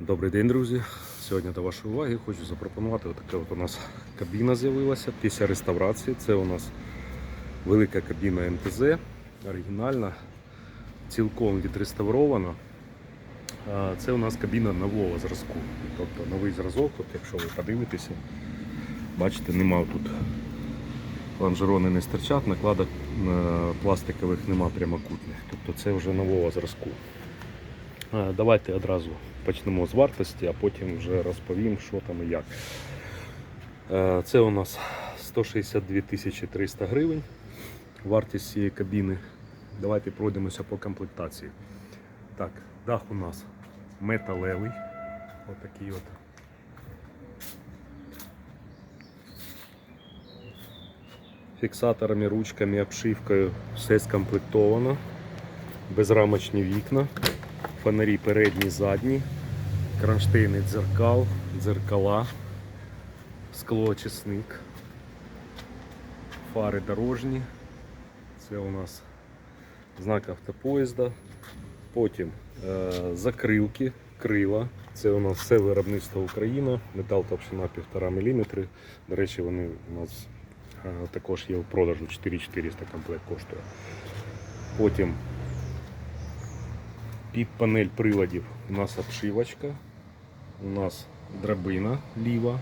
Добрий день, друзі. Сьогодні до вашої уваги хочу запропонувати отака от у нас кабіна з'явилася після реставрації. Це у нас велика кабіна МТЗ, оригінальна, цілком відреставрована. Це у нас кабіна нового зразку. Тобто новий зразок, от якщо ви подивитеся, бачите, нема тут лонжерони не стирчать, накладок е, пластикових нема прямокутних. Тобто це вже нового зразку. Е, Давайте одразу почнемо з вартості, а потім вже розповім, що там і як. Е, Це у нас 162 тисячі 300 гривень. Вартість цієї кабіни. Давайте пройдемося по комплектації. Так, дах у нас металевий. Отакий от. Фіксаторами, ручками, обшивкою все скомплектовано. Безрамочні вікна фонарі передні, задні, кронштейни дзеркал, дзеркала, склоочисник, фари дорожні. Це у нас знак автопоїзда. Потім е, закрилки, крила. Це у нас все виробництво Україна, метал товщина 1,5 мм. До речі, вони у нас е, також є в продажу 4400 комплект коштує. Потім під панель приладів у нас обшивочка, у нас драбина ліва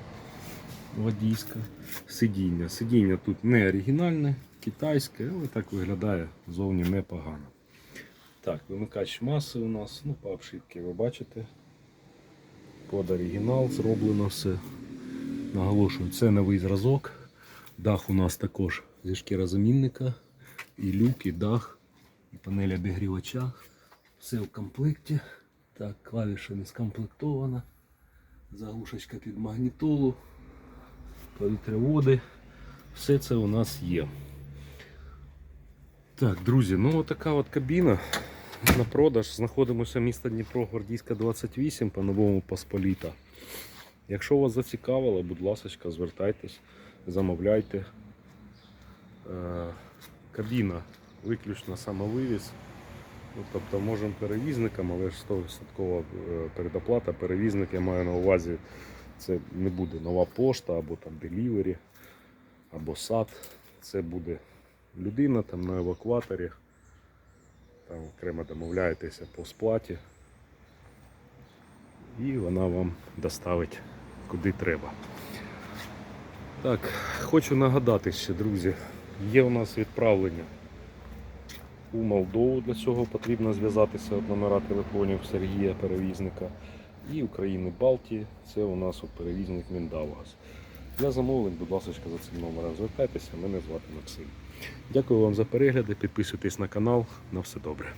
водійська, сидіння. Сидіння тут не оригінальне, китайське, але так виглядає зовні непогано. Так, вимикач маси у нас, ну по обшивці ви бачите. Под оригінал зроблено все. Наголошую, це новий зразок. Дах у нас також зі шкірозамінника, і люк, і дах, і панель обігрівача. Все в комплекті. Так, клавіша не скомплектована. Заглушечка під магнітолу, повітряводи. Все це у нас є. Так, друзі, ну отака от кабіна на продаж. Знаходимося місто Дніпро, Гвардійська 28, по-новому Посполіта. Якщо вас зацікавило, будь ласка, звертайтесь, замовляйте. Е, Кабіна виключно самовивіз. Ну, тобто можемо перевізникам, але ж 100% е, передоплата. Перевізник я маю на увазі, це не буде нова пошта або там делівері, або сад. Це буде людина там на евакуаторі. Там окремо домовляєтеся по сплаті. І вона вам доставить куди треба. Так, хочу нагадати ще, друзі, є у нас відправлення у Молдову. Для цього потрібно зв'язатися от номера телефонів Сергія перевізника. І України Балтії. Це у нас от перевізник Міндавгаз. Для замовлень, будь ласка, за цим номером звертайтеся. Мене звати Максим. Дякую вам за перегляди. Підписуйтесь на канал. На все добре.